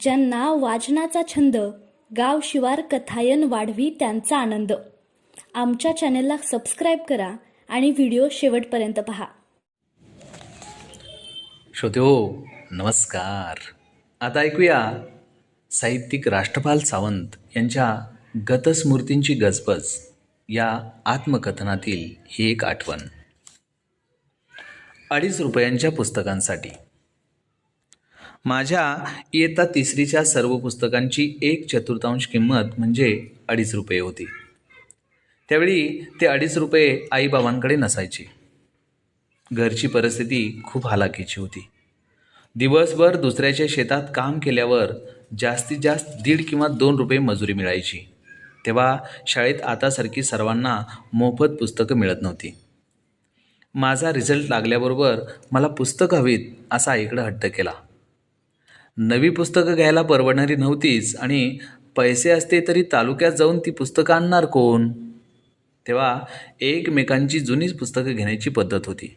ज्यांना वाचनाचा छंद गाव शिवार कथायन वाढवी त्यांचा आनंद. आमच्या चॅनेलला सबस्क्राईब करा आणि व्हिडिओ शेवटपर्यंत पहा. श्रोते हो नमस्कार. आता ऐकूया साहित्यिक राष्ट्रपाल सावंत यांच्या गतस्मृतींची गजबज या आत्मकथनातील ही एक आठवण. अडीच रुपयांच्या पुस्तकांसाठी माझ्या इयत्ता तिसरीच्या सर्व पुस्तकांची एक चतुर्थांश किंमत म्हणजे अडीच रुपये होती. त्यावेळी ते अडीच रुपये आईबाबांकडे नसायचे. घरची परिस्थिती खूप हालाकीची होती. दिवसभर दुसऱ्याच्या शेतात काम केल्यावर जास्तीत जास्त दीड किंवा दोन रुपये मजुरी मिळायची. तेव्हा शाळेत आतासारखी सर्वांना मोफत पुस्तकं मिळत नव्हती. माझा रिझल्ट लागल्याबरोबर मला पुस्तक हवीत असा आईकडं हट्ट केला. नवी पुस्तकं घ्यायला परवडणारी नव्हतीच आणि पैसे असते तरी तालुक्यात जाऊन ती पुस्तकं आणणार कोण? तेव्हा एकमेकांची जुनीच पुस्तकं घेण्याची पद्धत होती.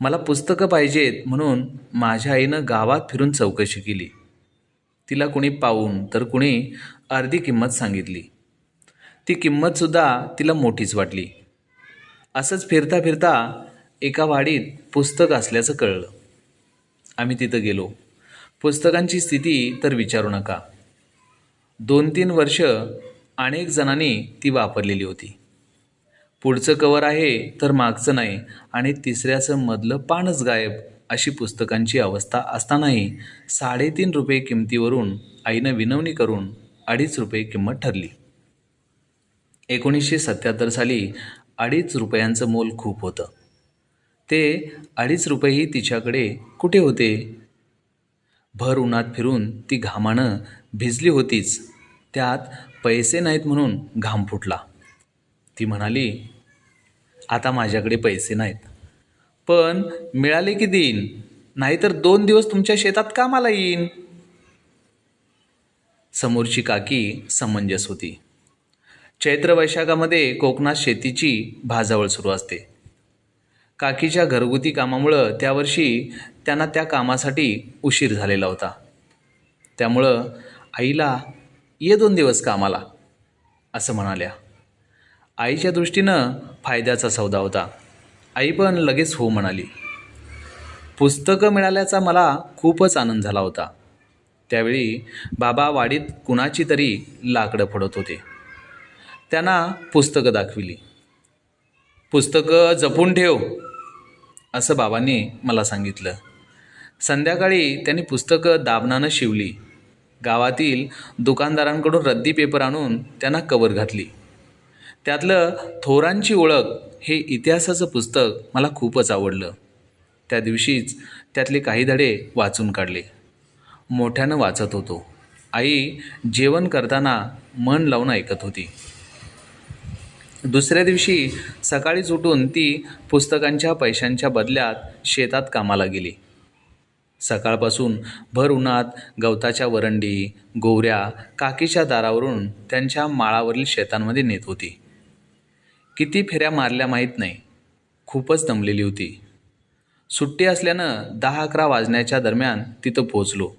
मला पुस्तकं पाहिजेत म्हणून माझ्या आईनं गावात फिरून चौकशी केली. तिला कुणी पाहून तर कुणी अर्धी किंमत सांगितली. ती किंमतसुद्धा तिला मोठीच वाटली. असंच फिरता फिरता एका वाडीत पुस्तक असल्याचं कळलं. आम्ही तिथं गेलो. पुस्तकांची स्थिती तर विचारू नका. दोन तीन वर्ष अनेक जणांनी ती वापरलेली होती. पुढचं कवर आहे तर मागचं नाही आणि तिसऱ्याचं मधलं पानच गायब अशी पुस्तकांची अवस्था असतानाही साडेतीन रुपये किमतीवरून आईनं विनवणी करून अडीच रुपये किंमत ठरली. एकोणीसशे सत्याहत्तर साली अडीच रुपयांचं मोल खूप होतं. ते अडीच रुपयेही तिच्याकडे कुठे होते? भर उन्हात फिरून ती घामानं भिजली होतीच. त्यात पैसे नाहीत म्हणून घाम फुटला. ती म्हणाली आता माझ्याकडे पैसे नाहीत. पण मिळाले की देईन. नाहीतर दोन दिवस तुमच्या शेतात कामाला येईन. समोरची काकी समंजस होती. चैत्र वैशाखामध्ये कोकणात शेतीची भाजावळ सुरू असते. काकीच्या घरगुती कामामुळं त्यावर्षी त्यांना त्या कामासाठी उशीर झालेला होता. त्यामुळं आईला ये दोन दिवस कामाला असं म्हणाल्या. आईच्या दृष्टीनं फायद्याचा सौदा होता. आई पण लगेच हो म्हणाली. पुस्तकं मिळाल्याचा मला खूपच आनंद झाला होता. त्यावेळी बाबा वाडीत कुणाची तरी लाकडं फोडत होते. त्यांना पुस्तकं दाखविली. पुस्तकं जपून ठेव. असं बाबांनी मला सांगितलं. संध्याकाळी त्यांनी पुस्तकं दाबनानं शिवली. गावातील दुकानदारांकडून रद्दी पेपर आणून त्यांना कवर घातली. त्यातलं थोरांची ओळख हे इतिहासाचं पुस्तक मला खूपच आवडलं. त्या दिवशीच त्यातले काही धडे वाचून काढले. मोठ्यानं वाचत होतो. आई जेवण करताना मन लावून ऐकत होती. दुसऱ्या दिवशी सकाळीच उठून ती पुस्तकांच्या पैशांच्या बदल्यात शेतात कामाला गेली. सकाळपासून भर उन्हात गवताच्या वरंडी गोवऱ्या काकीच्या दारावरून त्यांच्या माळावरील शेतांमध्ये नेत होती. किती फेऱ्या मारल्या माहीत नाही. खूपच दमलेली होती. सुट्टी असल्यानं दहा अकरा वाजण्याच्या दरम्यान तिथं पोचलो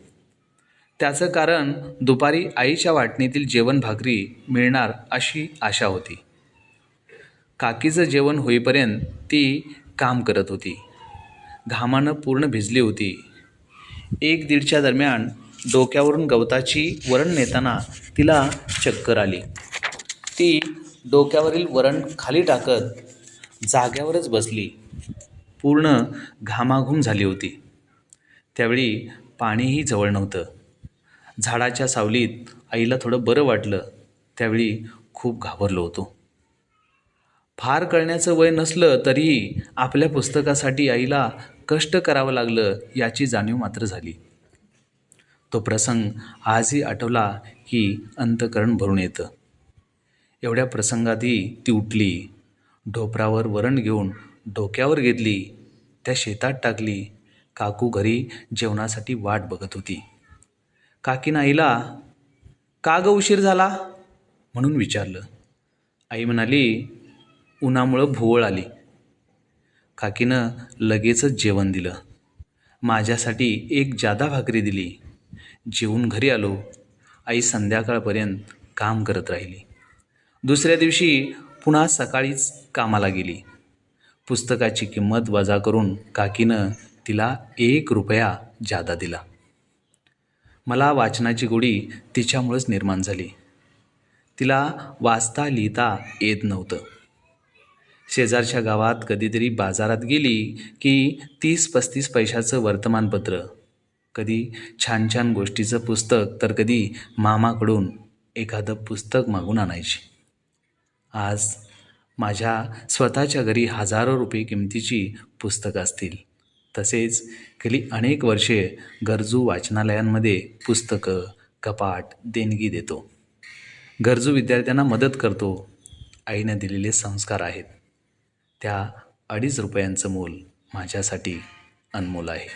त्याचं कारण दुपारी आईच्या वाटणीतील जेवण भाकरी मिळणार अशी आशा होती. काकीचं जेवण होईपर्यंत ती काम करत होती. घामानं पूर्ण भिजली होती. एक दीडच्या दरम्यान डोक्यावरून गवताची वरण नेताना तिला चक्कर आली. ती डोक्यावरील वरण खाली टाकत जाग्यावरच बसली. पूर्ण घामाघूम झाली होती. त्यावेळी पाणीही जवळ नव्हतं. झाडाच्या सावलीत आईला थोडं बरं वाटलं. त्यावेळी खूप घाबरलो होतो. फार कळण्याचं वय नसलं तरीही आपल्या पुस्तकासाठी आईला कष्ट करावं लागलं याची जाणीव मात्र झाली. तो प्रसंग आजही आठवला की अंतकरण भरून येतं. एवढ्या प्रसंगातही ती उठली ढोपरावर वरण घेऊन डोक्यावर घेतली त्या शेतात टाकली काकू घरी जेवणासाठी वाट बघत होती. काकीनं आईला का ग उशीर झाला? म्हणून विचारलं. आई म्हणाली उन्हामुळं भुवळ आली. काकीनं लगेचच जेवण दिलं. माझ्यासाठी एक जादा भाकरी दिली. जेवून घरी आलो. आई संध्याकाळपर्यंत काम करत राहिली. दुसऱ्या दिवशी पुन्हा सकाळीच कामाला गेली. पुस्तकाची किंमत वजा करून काकीनं तिला एक रुपया जादा दिला. मला वाचनाची गोडी तिच्यामुळंच निर्माण झाली. तिला वाचता लिहिता येत नव्हतं. शेजारच्या गावात कधीतरी बाजारात गेली की तीस पस्तीस पैशाचं वर्तमानपत्र. कधी छान छान गोष्टीचं पुस्तक तर कधी मामाकडून एखादं पुस्तक मागून आणायची. आज माझ्या स्वतःच्या घरी हजारो रुपये किमतीची पुस्तकं असतील. तसेच गेली अनेक वर्षे गरजू वाचनालयांमध्ये पुस्तकं कपाट देणगी देतो. गरजू विद्यार्थ्यांना मदत करतो. आईनं दिलेले संस्कार आहेत. त्या अडीच रुपयांचं मोल माझ्यासाठी अनमोल आहे.